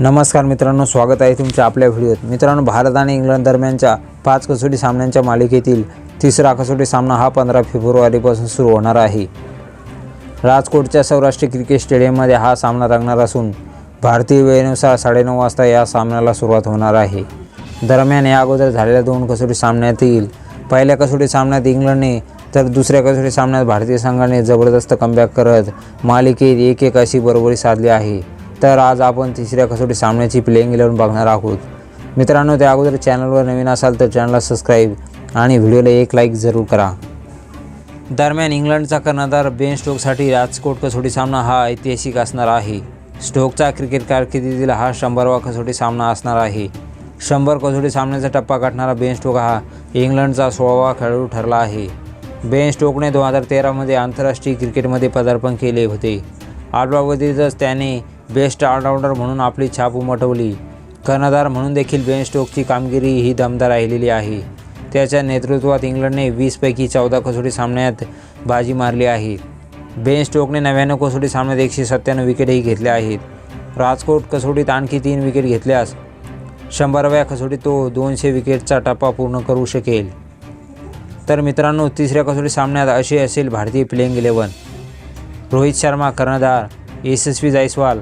नमस्कार मित्रांनो स्वागत आहे तुमच्या आपल्या व्हिडिओत. मित्रांनो भारत आणि इंग्लंड दरम्यानच्या पाच कसोटी सामन्यांच्या मालिकेतील तिसरा कसोटी सामना हा पंधरा फेब्रुवारीपासून सुरू होणार आहे. राजकोटच्या सौराष्ट्र क्रिकेट स्टेडियममध्ये हा सामना रंगणार असून भारतीय वेळेनुसार साडेनऊ वाजता या सामन्याला सुरुवात होणार आहे. दरम्यान या अगोदर झालेल्या दोन कसोटी सामन्यातील पहिल्या कसोटी सामन्यात इंग्लंडने तर दुसऱ्या कसोटी सामन्यात भारतीय संघाने जबरदस्त कमबॅक करत मालिकेत एक एक अशी बरोबरी साधली आहे. तर आज आपण तिसऱ्या कसोटी सामन्याची प्लेइंग इलेवन बघणार आहोत. मित्रांनो त्या अगोदर चॅनलवर नवीन असाल तर चॅनलला सबस्क्राईब आणि व्हिडिओला एक लाईक जरूर करा. दरम्यान इंग्लंडचा कर्णधार बेन स्टोकसाठी राजकोट कसोटी सामना हा ऐतिहासिक असणार आहे. स्टोकचा क्रिकेट कारकिर्दीतील हा शंभरवा कसोटी सामना असणार आहे. शंभर कसोटी सामन्याचा टप्पा गाठणारा बेन स्टोक हा इंग्लंडचा सोळावा खेळाडू ठरला आहे. बेन स्टोकने दोन हजार तेरामध्ये आंतरराष्ट्रीय क्रिकेटमध्ये पदार्पण केले होते. आठवावधीतच त्याने बेस्ट ऑलराऊंडर म्हणून आपली छाप उमटवली. कर्णधार म्हणून देखील बेन स्टोकची कामगिरी ही दमदार राहिलेली आहे. त्याच्या नेतृत्वात इंग्लंडने वीसपैकी चौदा कसोटी सामन्यात बाजी मारली आहे. बेन स्टोकने नव्याण्णव कसोटी सामन्यात एकशे सत्त्याण्णव विकेटही घेतल्या आहेत. राजकोट कसोटीत आणखी तीन विकेट घेतल्यास शंभराव्या कसोटीत तो दोनशे विकेटचा टप्पा पूर्ण करू शकेल. तर मित्रांनो तिसऱ्या कसोटी सामन्यात असे असेल भारतीय प्लेइंग इलेवन रोहित शर्मा कर्णधार यशस्वी जायस्वाल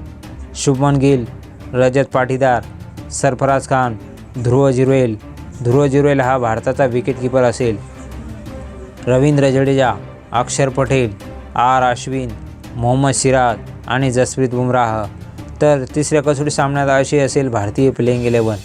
शुभमन गिल रजत पाटीदार सरफराज खान ध्रुव जिरवेल ध्रुव जिरवेल हा भारताचा विकेटकीपर असेल. रवींद्र जडेजा अक्षर पटेल आर अश्विन मोहम्मद सिराज आणि जसप्रीत बुमराह. तर तिसऱ्या कसोटी सामन्यात अशी असेल भारतीय प्लेइंग इलेवन